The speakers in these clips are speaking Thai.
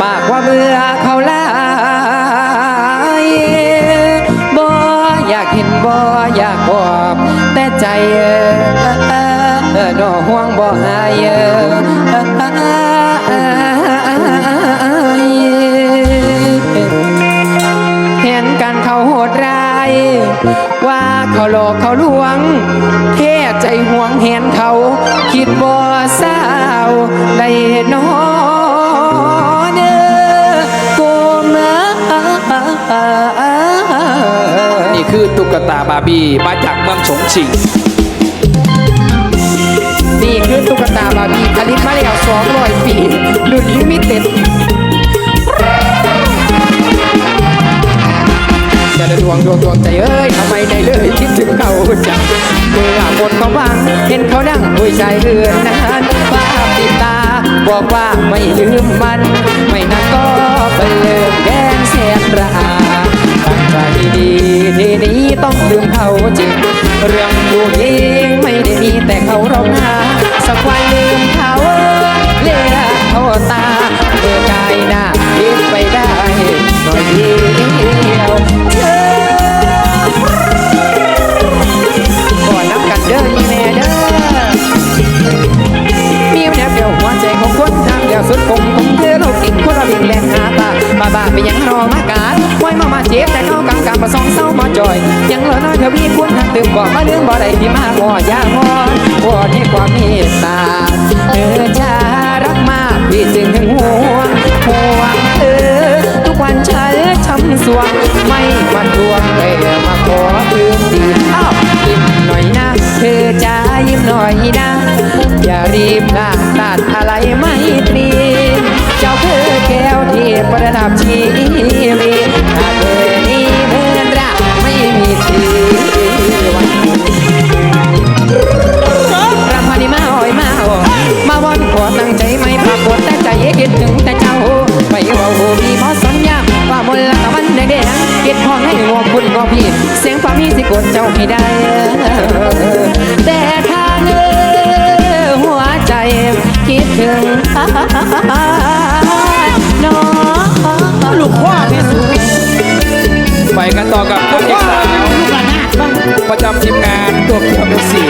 ปากว่าเบื่อเขาลายบ่อยากเห็นบ่อยากบอกแต่ใจเออดอห่วงบ่หายเเห็นกันเขาโหดร้าย ว่าเขาหลอกเขาลวง แค่ใจห่วงเห็นเขาคิดบ่ คือตุ๊กตาบาร์บี้มาจากเมืองฉงชิงนี่คือตุ๊กตาบาร์บี้ผลิตมาแล้ว200ปีรุ่นลิมิเต็ดจะได้ดวงดวงดวงใจเอ้ยทำไมได้เลยคิดถึงเขาจังเมื่อหมดความหวังเห็นเขานั่งด้วยใจเอื่นนานภาพติดตา บอกว่าไม่ลืมมัน ไม่นานก็ไปเลิกแดงเสียราตั้งใจดี ทีนี้ต้องลืมเขาจริงเรื่องผู้หญิงไม่ได้มีแต่เขาเราหน้าสักวันลืมเขาเลียเขาตาเบื่อกายหน้าคิดไปได้หน่อยเดียวก่อนน้ำกันเด้ออีแม่เด้อมีแนบเดียวหัวใจของคนทางเดียวสุดคงของเธอเราติดคนเราวิ่งแรงหาตาบ้าบ้าไปยังรอมากาดไว้มามาเจ็บแต่เขากำกำ มาสองเศร้ามาจอย ยังเหลือน้อยเธอพี่ควรทางตื่นก่อนมาเรื่องบ่ได้ที่มากว่อยางอนว่อที่ความเมตตาเธอจะรักมากพี่จึงถึงห่วงห่วงเธอทุกวันฉันช้ำสวง ไม่มันทวงแต่มาขอคืนดีอ้าวยิ้มหน่อยนะ เธอจะยิ้มหน่อยนะ อย่ารีบลาตัดอะไรไม่ตรีเจ้าคือแก้วที่ประดับชีวิตถ้าเธอ น้องลูกพ่อแม่สูงไปกันต่อกับพวกเด็กสาวประจำทีมงานตัวเขียวเบอร์สี่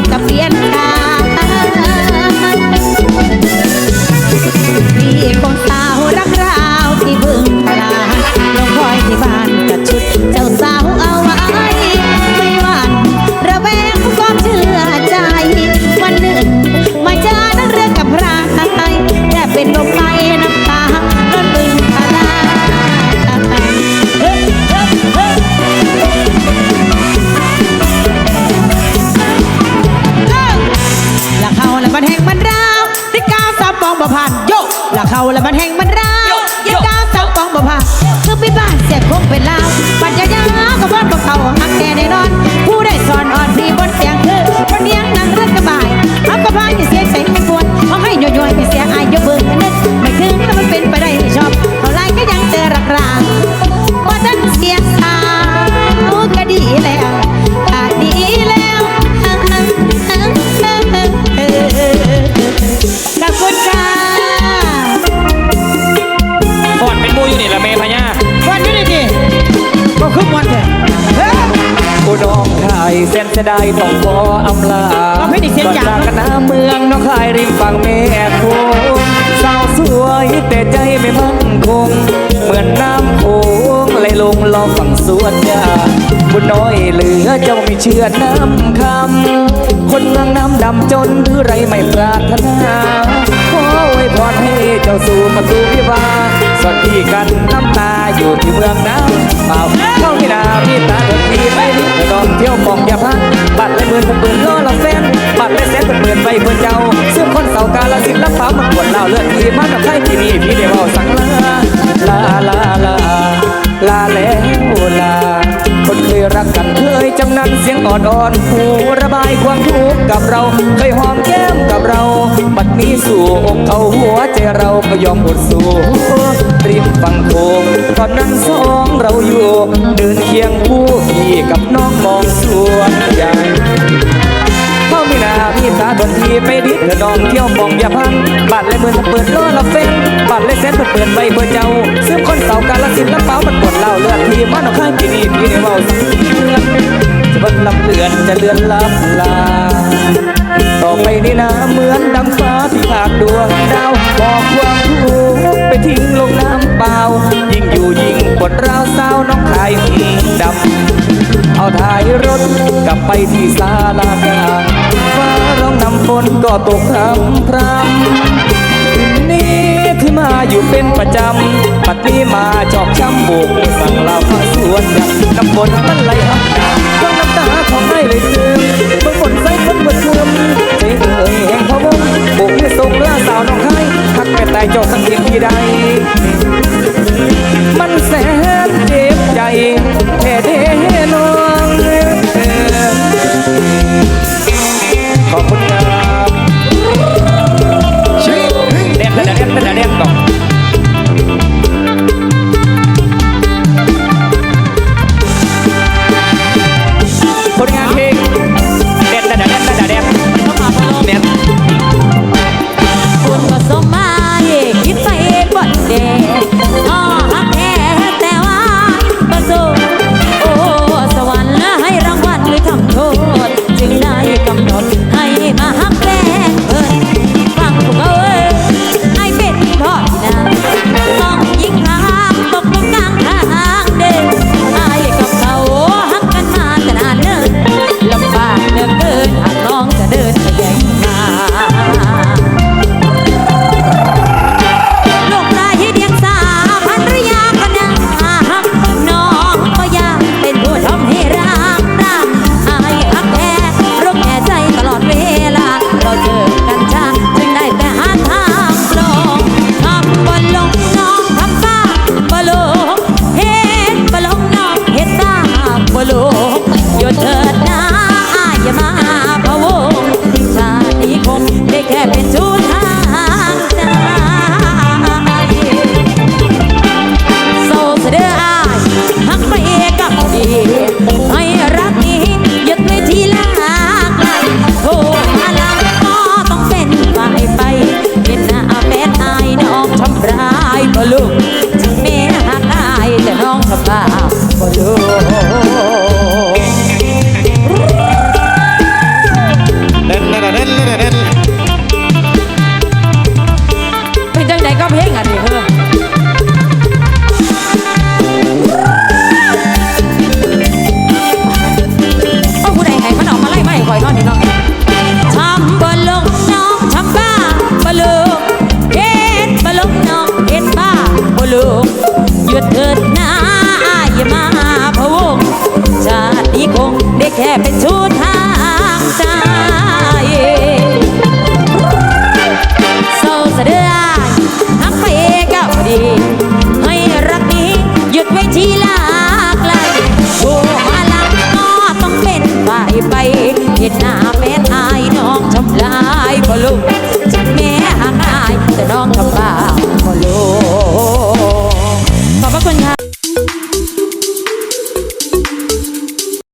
อง เสียคงเป็นลาว ได้ต้องขออำลาก่อนางจากกันหน้าเมืองน้องคายริมฝั่งแม่คงสาวสวยแต่ใจไม่มั่นคง เหมือนน้ำโขงไหลลงลองฝั่งสวนยาบุญน้อยเหลือเจ้าไม่เชื่อน้ำคำ คนเมืองน้ำดำจนหรือไรไม่ปรารถนาขอไว้พรให้เจ้าสู่ประตูวิวาสวัสดีกันน้ำตา เลือดทีมันกับใครที่นี่พี่เดียวสั่งลาลาลาลาลาแล้วลา คนเคยรักกันเคยจำนันเสียงอ่อนอ่อนหูระบายความทุกข์กับเรา เคยหอมแก้มกับเรา บัดนี้สู่อกเขาหัวใจเราก็ยอมอดสู้ริมฝั่งโขงตอนนั้นสองเราอยู่ เดินเคียงคู่พี่กับน้องมองสวนยางเข้ามีนามีตาทนทีไปดิเธอน้องเที่ยวมองอย่าพังบาทและหมื่นเปิดล้อละเฟ้นบาทและแสนเปิดเปิดไปเพื่อเจ้าซึ่งคนเสาการละสินละเป้ามันปวดเล่าเลือดทีมันเอาข้างกี่นี่พี่ในเมาสักเดือนจะเบิ่งลำเลือนจะเลือนลับลาต่อไปนี่นะเหมือนดังฟ้าที่ผากดวงดาวบอกความทุกข์ไปทิ้งลงน้ำเปล่า ยิ่งอยู่ยิ่งปวดร้าวเศร้าน้องขายหืมดำเอาท้ายรถกลับไปที่ศาลากลางฟ้าร้องนำฝนก็ตกพรำพรำนี้ที่มาอยู่เป็นประจำปัดนี้มาจอบช้ำบุกสั่งเราพระสวนอย่างน้ำฝนมันไหลหักดาเครื่ออง